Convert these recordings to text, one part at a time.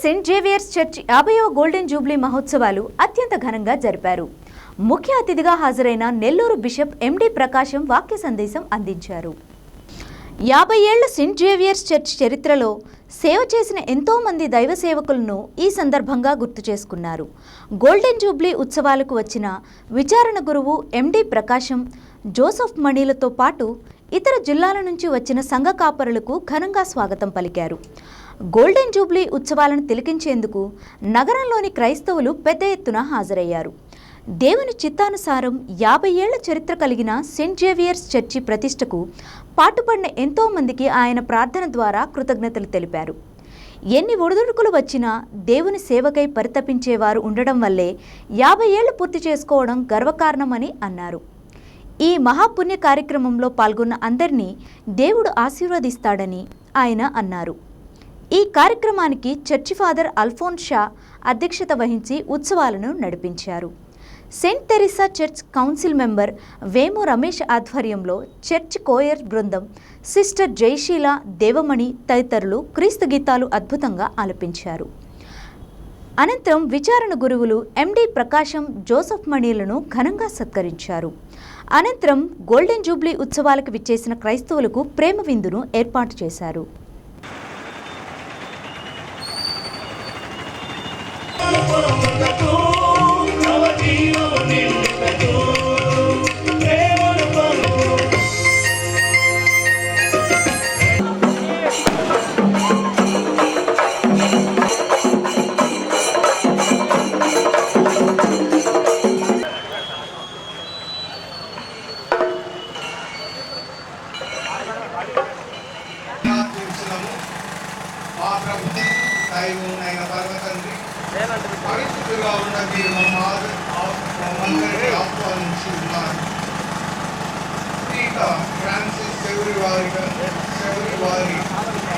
Saint Xavier's church యాభైవ golden jubilee మహోత్సవాలు అత్యంత ఘనంగా జరిపారు. ముఖ్య అతిథిగా హాజరైన నెల్లూరు బిషప్ ఎండి ప్రకాశం వాక్య సందేశం అందించారు. యాభై ఏళ్ళ సెయింట్ జేవియర్స్ చర్చ్ చరిత్రలో సేవ చేసిన ఎంతో మంది దైవ సేవకులను ఈ సందర్భంగా గుర్తు చేసుకున్నారు. గోల్డెన్ జూబ్లీ ఉత్సవాలకు వచ్చిన విచారణ గురువు ఎండి ప్రకాశం జోసఫ్ మణిలతో పాటు ఇతర జిల్లాల నుంచి వచ్చిన సంఘ కాపరులకు ఘనంగా స్వాగతం పలికారు. గోల్డెన్ జూబ్లీ ఉత్సవాలను తిలకించేందుకు నగరంలోని క్రైస్తవులు పెద్ద ఎత్తున హాజరయ్యారు. దేవుని చిత్తానుసారం యాభై ఏళ్ళ చరిత్ర కలిగిన సెయింట్ జేవియర్స్ చర్చి ప్రతిష్టకు పాటుపడిన ఎంతోమందికి ఆయన ప్రార్థన ద్వారా కృతజ్ఞతలు తెలిపారు. ఎన్ని ఒడిదుడుకులు వచ్చినా దేవుని సేవకై పరితపించేవారు ఉండడం వల్లే యాభై ఏళ్ళు పూర్తి చేసుకోవడం గర్వకారణమని అన్నారు. ఈ మహాపుణ్య కార్యక్రమంలో పాల్గొన్న అందరినీ దేవుడు ఆశీర్వదిస్తాడని ఆయన అన్నారు. ఈ కార్యక్రమానికి చర్చి ఫాదర్ అల్ఫోన్ షా అధ్యక్షత వహించి ఉత్సవాలను నడిపించారు. Saint Teresa church council member Vemu Ramesh ఆధ్వర్యంలో చర్చ్ కోయర్ బృందం సిస్టర్ జయశీల దేవమణి తదితరులు క్రీస్తు గీతాలు అద్భుతంగా ఆలపించారు. అనంతరం విచారణ గురువులు ఎండి ప్రకాశం జోసఫ్ మణిలను ఘనంగా సత్కరించారు. అనంతరం గోల్డెన్ జూబ్లీ ఉత్సవాలకు విచ్చేసిన క్రైస్తవులకు ప్రేమ విందును ఏర్పాటు చేశారు. మా ప్రభు దైవమునైన పర్వతండి పవిత్రులుగా ఉన్న మీరు మమ్మ ఆహ్వానించి ఉన్నారు ఫ్రాన్సిస్ చెవురి వారి చెవురి వారి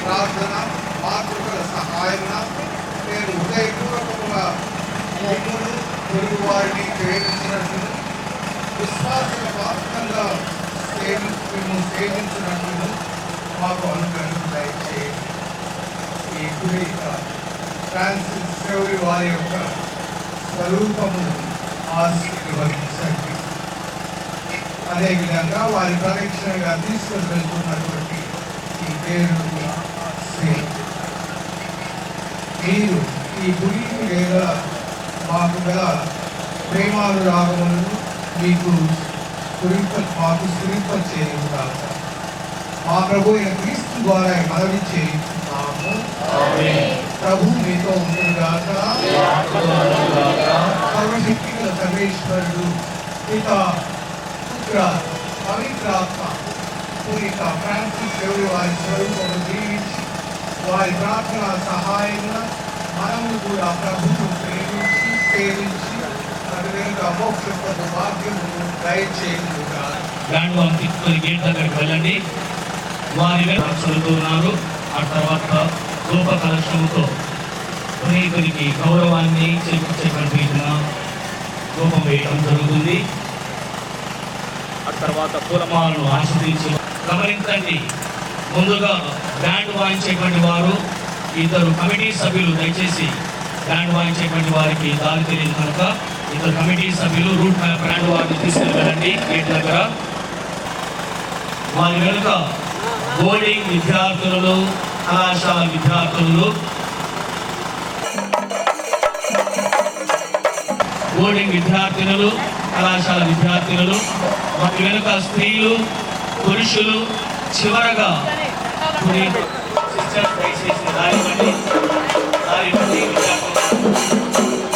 ప్రార్థన మాతృకల సహాయన నేను హృదయపూర్వకంగా మిమ్మును పొరుగు వారిని ప్రేమించినట్లు విశ్వాస పాత్రంగా సేవి మేము సేవించినట్లు మాకు అనుగ్రహం దయచేయండి ఈ గురిక ఫ్రాన్సిస్ చెవురి వారి యొక్క స్వరూపము ఆశీర్వదించండి. అదేవిధంగా వారి ప్రదక్షిణగా తీసుకొని వెళ్తున్నటువంటి ఈ పేరు మీరు ఈ గురి లేదా మాకు గల ప్రేమానురాగములను మీకు కురింప మాకు సురింప చేయుగాక మా ప్రభు అయిన క్రీస్తు ద్వారా మనవి చేయించున్నాము ప్రభు మీతో ఉంటుందాక సర్వశక్తి గల సర్వేశ్వరుడు పిత పుత్ర పవిత్రాత్మ పూరిత ఫ్రాన్సిస్ దేవుడి వారి స్వరూపము దీవించి వారి ప్రార్థన సహాయంగా మనము కూడా ప్రభుత్వం ప్రేమించి సేవించి అదేవిధంగా మోక్ష భాగ్యము దయచేయుగా బ్యాండ్ వాళ్ళు తీసుకొని గేట్ దగ్గరికి వెళ్ళండి. వారి చదువుతున్నారు. ఆ తర్వాత రూప కలశంతో పునీతునికి గౌరవాన్ని చేకూర్చేటువంటి విధంగా రూపం వేయడం జరుగుతుంది. ఆ తర్వాత పూలమాలను ఆస్వాదించి గమనించండి. ముందుగా బ్యాండ్ వాయించేటువంటి వారు ఇద్దరు కమిటీ సభ్యులు దయచేసి బ్యాండ్ వాయించేటువంటి వారికి దారి తెలియదు కనుక ఇద్దరు కమిటీ సభ్యులు రూట్ మ్యాప్ బ్రాండ్ వారిని తీసుకుని వెళ్ళండి గేట్ దగ్గర. వారి వెనుక బోర్డింగ్ విద్యార్థులు కళాశాల విద్యార్థులు. బోర్డింగ్ విద్యార్థినులు కళాశాల విద్యార్థినులు. వారి వెనుక స్త్రీలు పురుషులు. చివరగా కొన్ని దయచేసి దారి దారి విద్యార్థులు.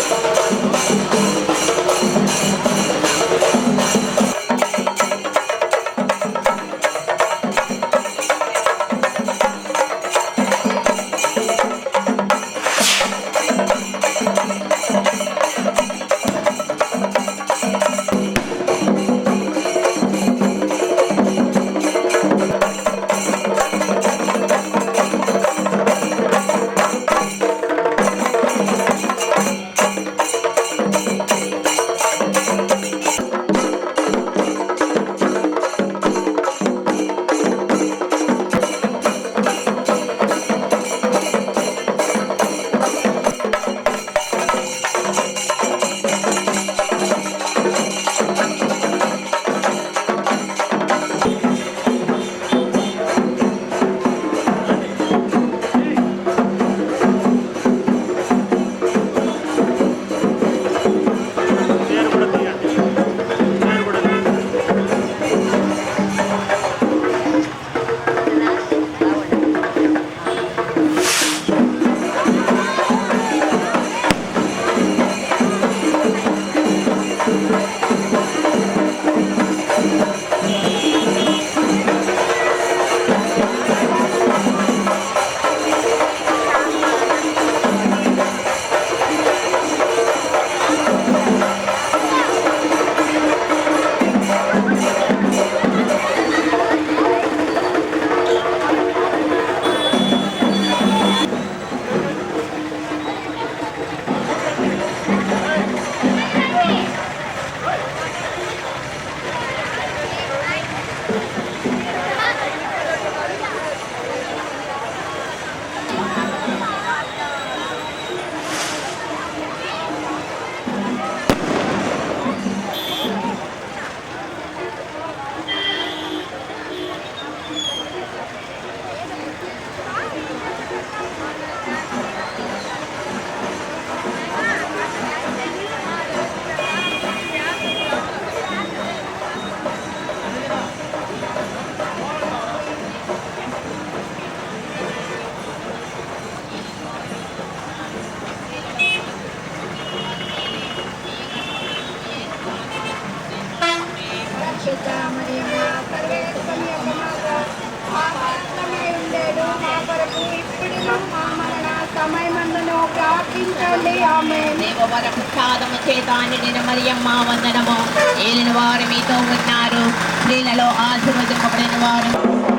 దేవవర చేతాన్ని చేత నిండిన మరియమ్మ వందనము. ఏలిన వారు మీతో ఉన్నారు. స్త్రీలలో ఆశీర్వదింపబడిన వారు.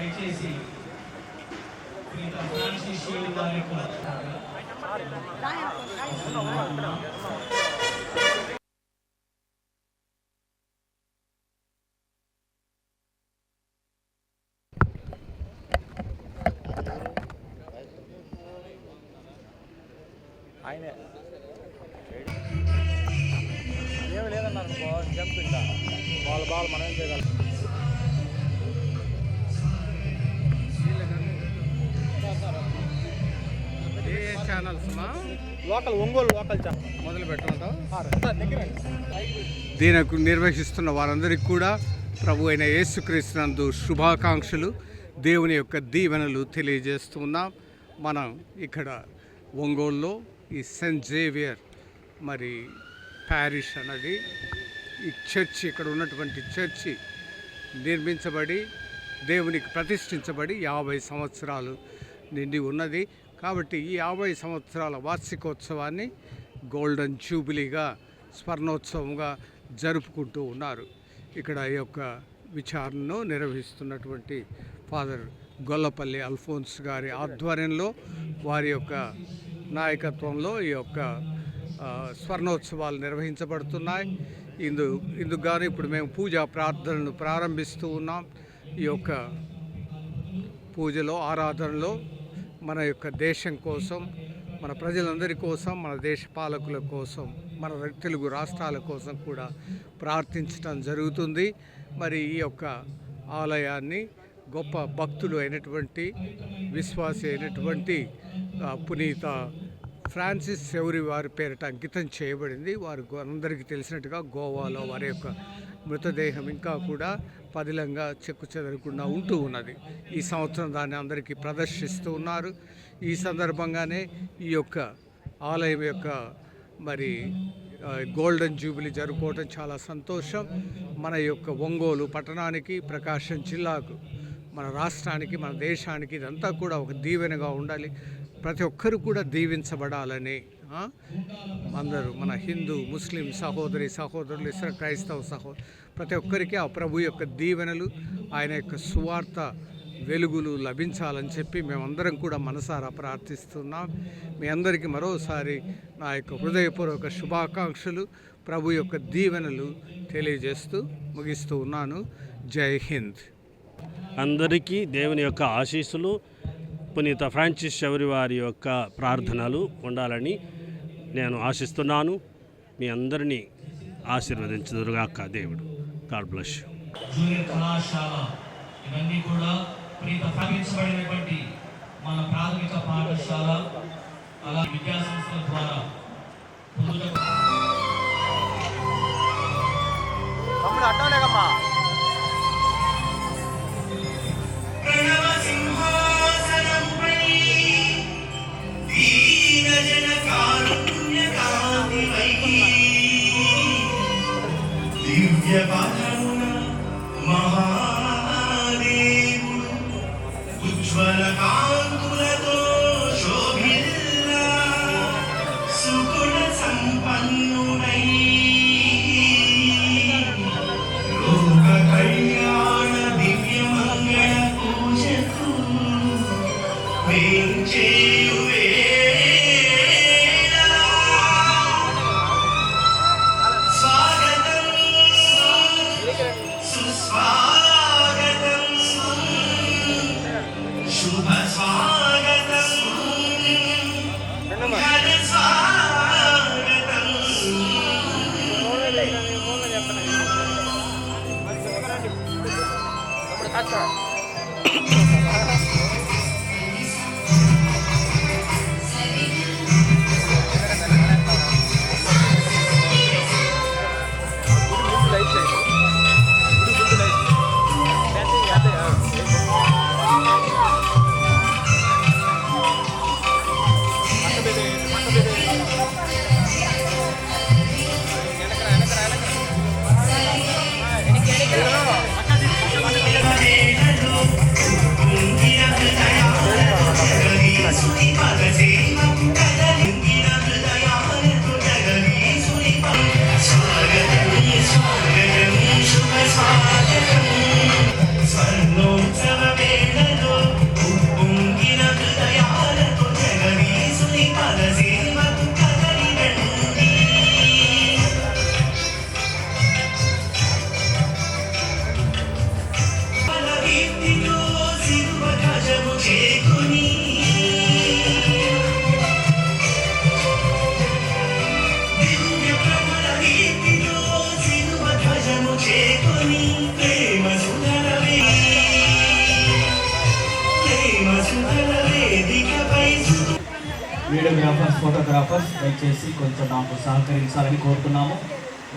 దయచేసి ఫ్రాన్సిస్ వారి యొక్క లోకల్ ఒంగోలు లోకల్ ఛానల్ మొదలు పెట్టమంటావు? దీనికి నిర్వహిస్తున్న వారందరికీ కూడా ప్రభు అయిన యేసుక్రీస్తునందు శుభాకాంక్షలు. దేవుని యొక్క దీవెనలు తెలియజేస్తున్నాం మనం ఇక్కడ ఒంగోలులో ఈ సెయింట్ జేవియర్ మరి ప్యారిష్ అన్నది ఈ చర్చి ఇక్కడ ఉన్నటువంటి చర్చి నిర్మించబడి దేవునికి ప్రతిష్ఠించబడి యాభై సంవత్సరాలు నిండి ఉన్నది. కాబట్టి ఈ యాభై సంవత్సరాల వార్షికోత్సవాన్ని గోల్డెన్ జూబిలీగా స్వర్ణోత్సవంగా జరుపుకుంటూ ఉన్నారు. ఇక్కడ ఈ యొక్క విచారణను నిర్వహిస్తున్నటువంటి ఫాదర్ గొల్లపల్లి అల్ఫోన్స్ గారి ఆధ్వర్యంలో వారి యొక్క నాయకత్వంలో ఈ యొక్క స్వర్ణోత్సవాలు నిర్వహించబడుతున్నాయి. ఇందు ఇందుకు గాను ఇప్పుడు మేము పూజా ప్రార్థనను ప్రారంభిస్తూ ఉన్నాం. ఈ యొక్క పూజలో ఆరాధనలో మన యొక్క దేశం కోసం మన ప్రజలందరి కోసం మన దేశ పాలకుల కోసం మన తెలుగు రాష్ట్రాల కోసం కూడా ప్రార్థించడం జరుగుతుంది. మరి ఈ యొక్క ఆలయాన్ని గొప్ప భక్తులు అయినటువంటి విశ్వాసి అయినటువంటి పునీత ఫ్రాన్సిస్ సెవరి వారి పేరిట అంకితం చేయబడింది. వారు అందరికీ తెలిసినట్టుగా గోవాలో వారి యొక్క మృతదేహం ఇంకా కూడా పదిలంగా చెక్కు చెదరకుండా ఉంటూ ఉన్నది. ఈ సంవత్సరం దాన్ని అందరికీ ప్రదర్శిస్తూ ఉన్నారు. ఈ సందర్భంగానే ఈ యొక్క ఆలయం యొక్క మరి గోల్డెన్ జూబిలీ జరుపుకోవటం చాలా సంతోషం. మన యొక్క ఒంగోలు పట్టణానికి ప్రకాశం జిల్లాకు మన రాష్ట్రానికి మన దేశానికి ఇదంతా కూడా ఒక దీవెనగా ఉండాలి. ప్రతి ఒక్కరు కూడా దీవించబడాలని అందరూ మన హిందూ ముస్లిం సహోదరి సహోదరులు ఇతర క్రైస్తవ సహో ప్రతి ఒక్కరికి ఆ ప్రభు యొక్క దీవెనలు ఆయన యొక్క సువార్త వెలుగులు లభించాలని చెప్పి మేమందరం కూడా మనసారా ప్రార్థిస్తున్నాం. మీ అందరికీ మరోసారి నా యొక్క హృదయపూర్వక శుభాకాంక్షలు ప్రభు యొక్క దీవెనలు తెలియజేస్తూ ముగిస్తూ ఉన్నాను. జై హింద్. అందరికీ దేవుని యొక్క ఆశీస్సులు పునీత ఫ్రాన్సిస్ శౌరి వారి యొక్క ప్రార్థనలు ఉండాలని నేను ఆశిస్తున్నాను. మీ అందరినీ ఆశీర్వదించుదురుగాక దేవుడు. God bless you. జూనియర్ కళాశాల ఇవన్నీ కూడా ప్రీత స్థాపించబడినటువంటి మన ప్రాథమిక పాఠశాల అలా విద్యా సంస్థల ద్వారా తమ్ముడు అట్టలేకమ్మా Yeah.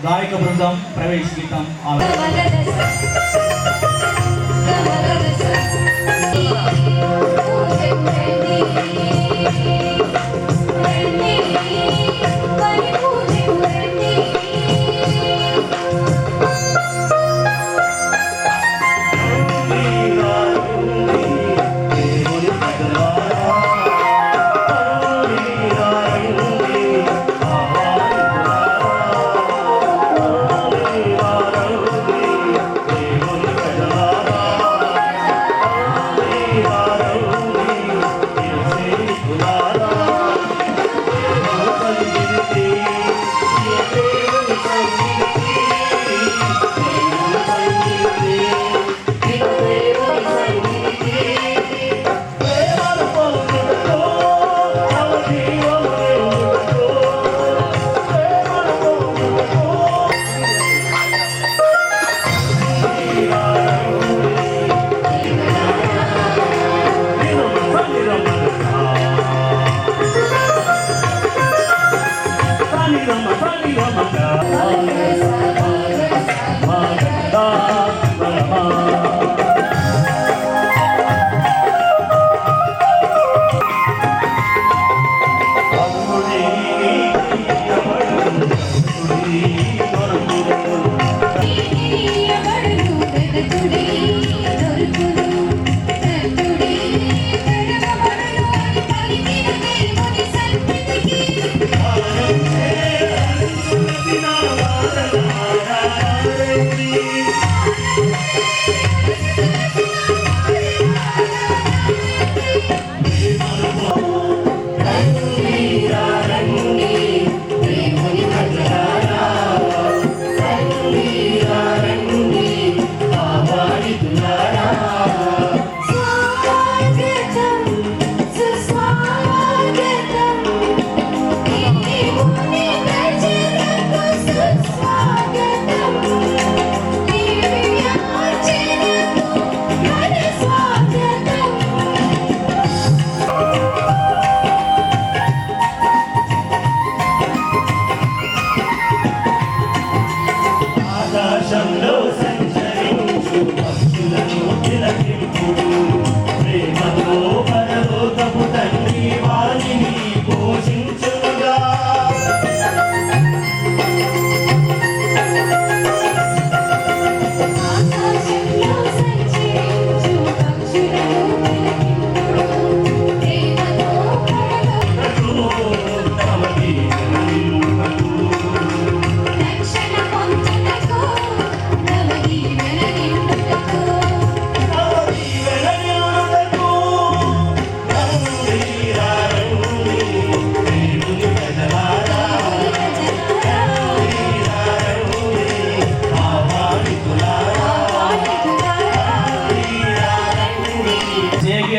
గాయక బృందం ప్రవేశ గీతం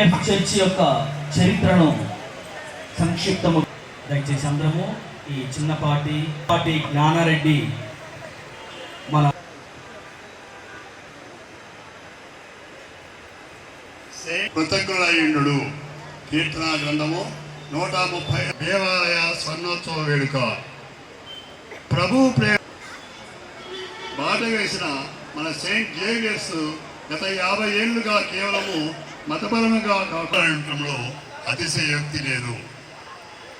జేవియర్ చర్చ్ యొక్క చరిత్రను సంక్షిప్తము. దయచేసి అందరము ఈ చిన్నపాటి పాటి జ్ఞానారెడ్డి మన కృతజ్ఞుడు కీర్తన గ్రంథము నూట ముప్పై దేవాలయ స్వర్ణోత్సవ వేడుక. ప్రభు ప్రేమ బాట వేసిన మన సెయింట్ జేవియర్స్ గత యాభై ఏళ్ళుగా కేవలము మతపరంగా కాకుండా అతిశయోక్తి లేదు.